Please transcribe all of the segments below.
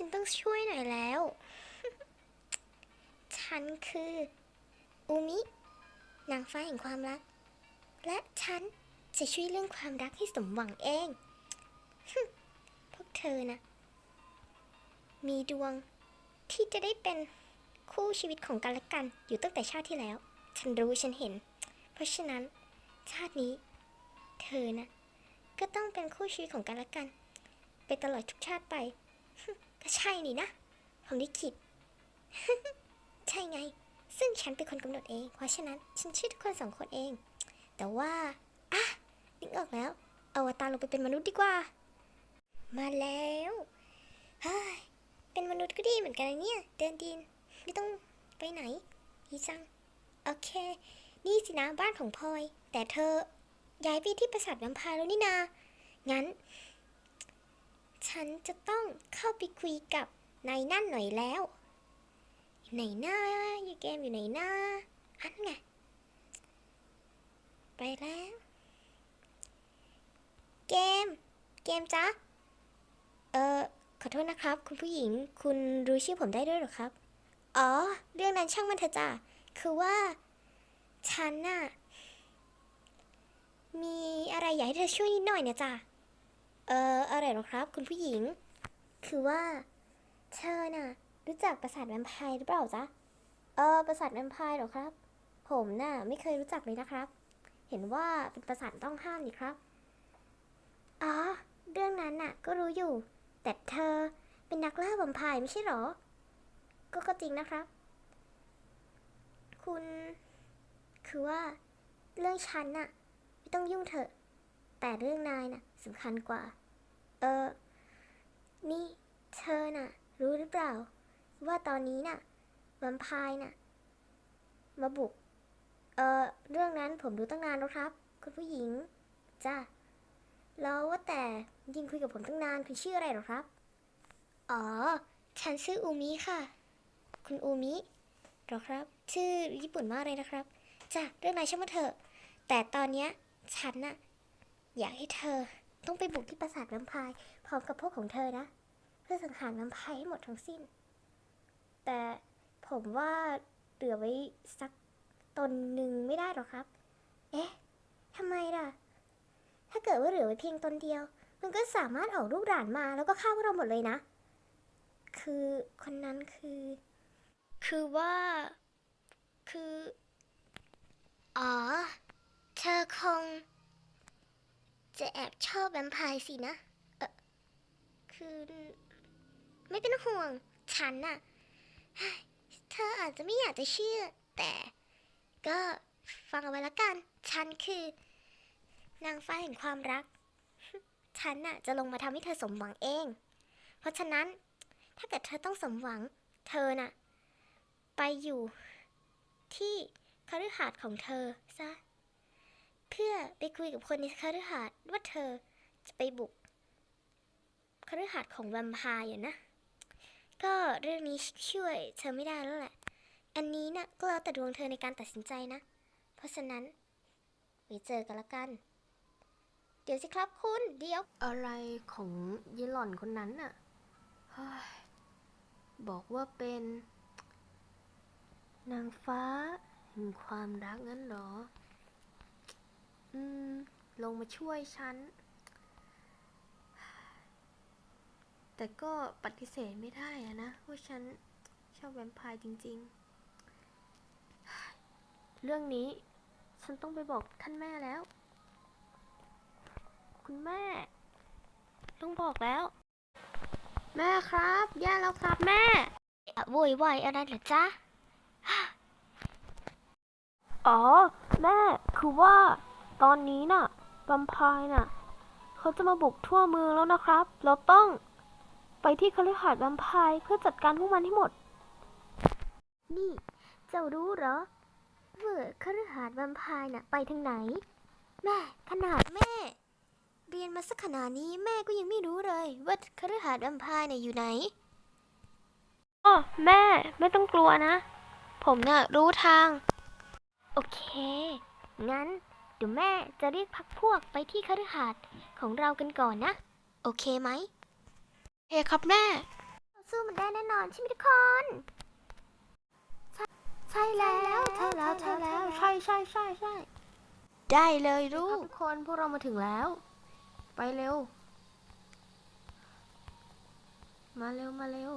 ฉันต้องช่วยหน่อยแล้ว ฉันคือ อูมินางฟ้าแห่งความรัก และฉันจะช่วยเรื่องความรักให้สมหวังเองพวกเธอนะ มีดวงที่จะได้เป็นคู่ชีวิตของกันและกัน อยู่ตั้งแต่ชาติที่แล้ว ฉันรู้ฉันเห็น เพราะฉะนั้น ชาตินี้ เธอนะ ก็ต้องเป็นคู่ชีวิตของกันและกัน ไปตลอดทุกชาติไป ก็ใช่นี่นะผมลิขิตใช่ไง ซึ่งฉันเป็นคนกำหนดเอง เพราะฉะนั้นฉันชื่อทุกคนสองคนเอง แต่ว่าอะนึกออกแล้วเอาวตารลงไปเป็นมนุษย์ดีกว่า มาแล้วเฮ้ยเป็นมนุษย์ก็ดีเหมือนกันเนี่ย เดินดิน ไม่ต้องไปไหนดีจัง โอเค นี่สินะบ้านของพลอย แต่เธอย้ายไปที่ปราสาทแวมพร์แล้วนี่นา งั้น ฉันจะต้องเข้าไปคุยกับนายนั่นหน่อยแล้วอยู่ไหนหน้าอยู่เกมอยู่ไหนหน้าอันไง ไปแล้ว เกม เกมจ๊ะ เอ่อ ขอโทษนะครับ คุณผู้หญิง คุณรู้ชื่อผมได้ด้วยหรอครับ อ๋อ เรื่องนั้นช่างมันเถอะจ้ะ คือว่า ฉันน่ะ มีอะไรอยากให้เธอช่วยนิดหน่อยเนี่ยจ้ะ เอ่ออะไรหรอครับ คุณผู้หญิง คือว่า เธอน่ะ รู้จักปราสาทแวมไพร์หรือเปล่าจ๊ะ เออปราสาทแวมไพร์หรอครับ ผมน่ะไม่เคยรู้จักเลยนะครับ เห็นว่าเป็นปราสาทต้องห้ามนี่ครับ อ๋อ เรื่องนั้นน่ะ ก็รู้อยู่ แต่เธอเป็นนักล่าแวมไพร์ไม่ใช่หรอ ก็ก็จริงนะครับ คุณ คือว่า เรื่องฉันน่ะ ไม่ต้องยุ่งเถอะ แต่เรื่องนายน่ะสำคัญกว่า เออ นี่เธอน่ะ รู้หรือเปล่า ว่าตอนนี้น่ะแวมพร์น่ะ มาบุก เออเรื่องนั้นผมรู้ตั้งนานแล้วครับ คุณผู้หญิง จ้าแล้วว่าแต่ยิงคุยกับผมตั้งนานคุณชื่ออะไรหรอครับ อ๋อ ฉันชื่ออูมิค่ะ คุณอูมิหรอครับ ชื่อญี่ปุ่นมากเลยนะครับ จ้ะเรื่องนายช่างมาเถอะ แต่ตอนเนี้ยฉันน่ะ อยากให้เธอต้องไปบุกที่ปราสาทแวมไพร์พร้อมกับพวกของเธอนะ เพื่อสังหารแวมไพร์ให้หมดทั้งสิ้น แต่ผมว่าเหลือไว้สักตนหนึ่งไม่ได้หรอกครับ เอ๊ะทำไมล่ะ ถ้าเกิดว่าเหลือไว้เพียงตนเดียว มันก็สามารถออกลูกหลานมาแล้วก็ฆ่าพวกเราหมดเลยนะ คือคนนั้นคือ คือว่า คือ อ๋อ เธอคง จะแอบชอบแวมไพร์สินะ เออคือ ไม่เป็นห่วง ฉันน่ะ เธออาจจะไม่อยากจะเชื่อ แต่ก็ฟังเอาไว้ละกัน ฉันคือ นางฟ้าแห่งความรัก ฉันน่ะจะลงมาทำให้เธอสมหวังเอง เพราะฉะนั้นถ้าเกิดเธอต้องสมหวัง เธอน่ะ ไปอยู่ที่คฤหาสน์ของเธอซะ เพื่อไปคุยกับคนในคฤหาสน์ว่าเธอจะไปบุกคฤหาสน์ของแวมไพร์อยู่นะ ก็เรื่องนี้ช่วยเธอไม่ได้แล้วแหละ อันนี้นะ่ะก็แล้วแต่ดวงเธอในการตัดสินใจนะ เพราะฉะนั้นไว้เจอกันละกัน เดี๋ยวสิครับคุณ เดี๋ยว อะไรของยีหล่อนคนนั้นน่ะบอกว่าเป็น นางฟ้าแห่งความรักงั้นเหรอ อืม ลงมาช่วยฉัน แต่ก็ปฏิเสธไม่ได้อะนะว่าฉันชอบแวมไพร์จริง ๆ เรื่องนี้ฉันต้องไปบอกท่านแม่แล้ว คุณแม่ ต้องบอกแล้ว แม่ครับแย่แล้วครับแม่โวยวายอะไรเหรอจ๊ะ อ๋อ แม่ คือว่า ตอนนี้น่ะแวมไพร์น่ะ เขาจะมาบุกทั่วเมืองแล้วนะครับ เราต้องไปที่คฤหาสน์แวมไพร์เพื่อจัดการพวกมันให้หมด นี่ เจ้ารู้เหรอว่าคฤหาสน์แวมไพร์น่ะไปทางไหน แม่ ขนาดแม่ เรียนมาสักขนาดนี้แม่ก็ยังไม่รู้เลยว่าคฤหาสน์แวมไพร์น่ะอยู่ไหนอ๋อแม่ไม่ต้องกลัวนะ ผมน่ะรู้ทาง โอเค งั้น เดี๋ยวแม่จะเรียกพักพวกไปที่คฤหาสน์ของเรากันก่อนนะ โอเคไหมเฮ้ครับแม่สสู้มันได้แน่นอนใช่ไหมทุกคน ใช่แล้วใช่แล้วใช่แล้วใช่ใช่ใช่ใช่ได้เลยลูกทุกคนพวกเรามาถึงแล้ว ไปเร็ว มาเร็วมาเร็ว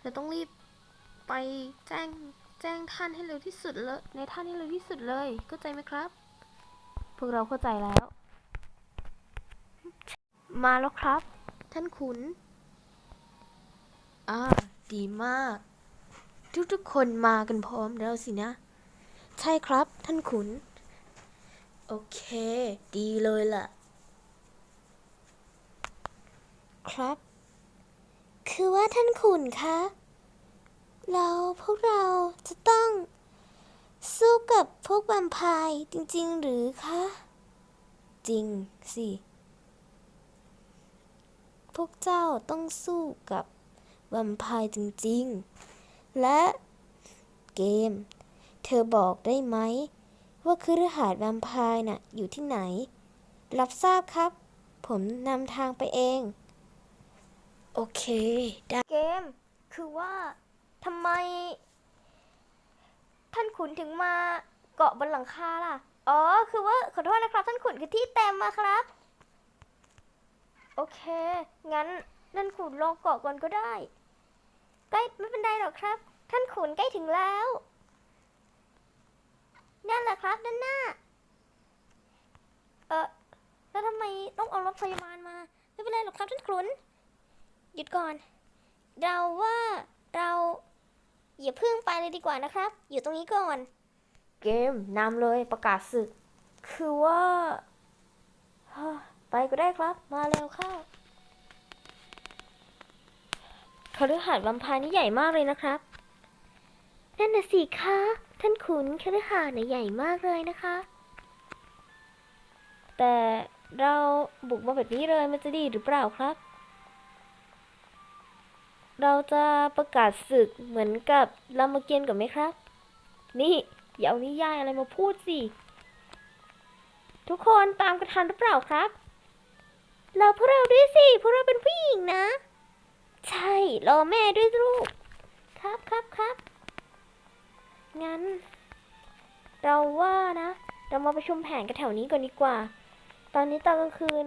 เราต้องรีบไปแจ้ง แจ้งท่านให้เร็วที่สุดเลยในท่านให้เร็วที่สุดเลย เข้าใจไหมครับ พวกเราเข้าใจแล้ว มาแล้วครับ ท่านขุนอ่าดีมาก ทุกๆคนมากันพร้อมแล้วสินะ ใช่ครับ ท่านขุน โอเค ดีเลยล่ะ ครับ คือว่าท่านขุนคะ เราพวกเราจะต้อง สู้กับพวกแวมไพร์จริง ๆ หรือคะ จริงสิ พวกเจ้าต้องสู้กับแวมไพร์จริง ๆ และเกม เธอบอกได้ไหม ว่าคือรหัสแวมไพร์น่ะ อยู่ที่ไหน รับทราบครับ ผมนำทางไปเอง โอเค ได้ เกม คือว่า ทำไม ท่านขุนถึงมาเกาะบนหลังคาล่ะ อ๋อ คือว่าขอโทษนะครับ ท่านขุนคือที่เต็มมาครับ โอเค งั้นท่านขุนลองเกาะก่อนก็ได้ ใกล้ไม่เป็นไรหรอกครับ ท่านขุนใกล้ถึงแล้ว นั่นแหละครับ ด้านหน้า เออแล้วทำไมต้องเอารถพยาบาลมา ไม่เป็นไรหรอกครับท่านขุน หยุดก่อน เราว่าเรา อย่าเพิ่งไปเลยดีกว่านะครับ อยู่ตรงนี้ก่อน เกมนำเลยประกาศศึก คือว่า ไปก็ได้ครับ มาเร็วเข้าคฤหาสน์วัมพานี่ใหญ่มากเลยนะครับ นั่นน่ะสิคะ ท่านขุนคฤหาสน์ใหญ่มากเลยนะคะ แต่เราบุกมาแบบนี้เลยมันจะดีหรือเปล่าครับ เราจะประกาศศึกเหมือนกับรามเกียรติ์ก่อนไหมครับ นี่อย่าเอานิยายอะไรมาพูดสิ ทุกคนตามกันทันหรือเปล่าครับ เราพวกเราด้วยสิพวกเราเป็นผู้หญิงนะ ใช่รอแม่ด้วยลูก ครับครับครับงั้น เราว่านะ เรามาประชุมแผนกันแถวนี้ก่อนดีกว่า ตอนนี้ตอนกลางคืน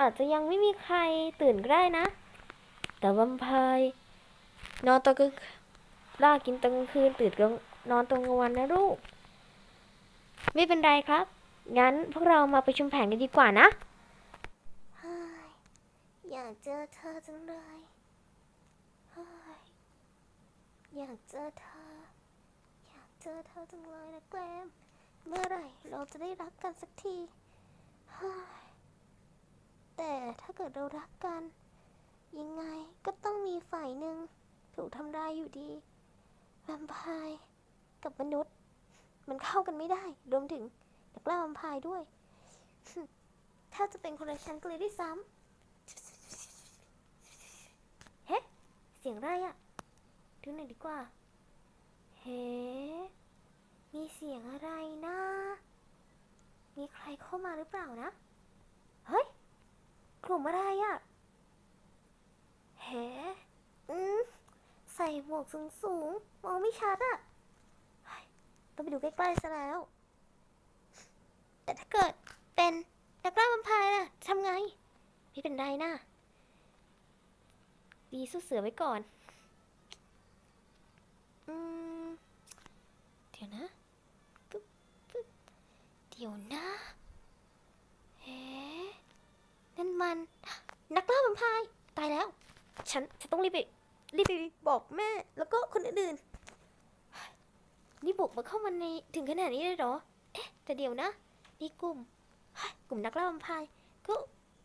อาจจะยังไม่มีใครตื่นก็ได้นะ แต่วัมไพร์นอนตอนกลางล่ากินตอนกลางคืนตื่นกลางนอนตอนกลางวันนะลูก ไม่เป็นไรครับ งั้นพวกเรามาไปชุมแผนกันดีกว่านะอยากเจอเธอจังเลยอยากเจอเธอ อยากเจอเธอจังเลยนะแกลมเมื่อไหร่เราจะได้รักกันสักทีแต่ถ้าเกิดเรารักกัน ยังไงก็ต้องมีฝ่ายหนึ่งถูกทำร้ายอยู่ดี แวมไพร์กับมนุษย์ มันเข้ากันไม่ได้ รวมถึงนักล่าแวมไพร์ด้วย ถ้าจะเป็นคนละชั้นกันเลยด้วยซ้ำเฮ้เสียงอะไรอะดูหน่อยดีกว่า เฮ้มีเสียงอะไรนะ มีใครเข้ามาหรือเปล่านะ เฮ้ย กลุ่มอะไรอะฮ้ อืม ใส่ หมวกสูงสูงๆมองไม่ชัดอะต้องไปดูใกล้ๆซะแล้ว แต่ถ้าเกิดเป็นนักล่าแวมพร์น่ะทำไง ไม่เป็นไรนะดีสู้เสือไว้ก่อน อืม เดี๋ยวนะปึ๊บปึ๊บเดี๋ยวนะเฮ้นั่นมัน นักล่าแวมพร์ตายแล้ว ฉันจะต้องรีบไป รีบไปบอกแม่แล้วก็คนอื่นๆนี่บุกมาเข้ามาในถึงขนาดนี้เลยเหรอ เอ๊ะ แต่เดี๋ยวนะในกลุ่ม กลุ่มนักล่าแวมพร์ก็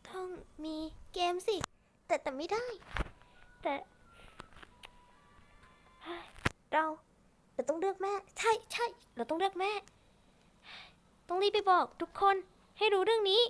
ต้องมีเกมสิ แต่แต่ไม่ได้ แต่ เราเราต้องเลือกแม่ ใช่ใช่เราต้องเลือกแม่ ต้องรีบไปบอกทุกคนให้รู้เรื่องนี้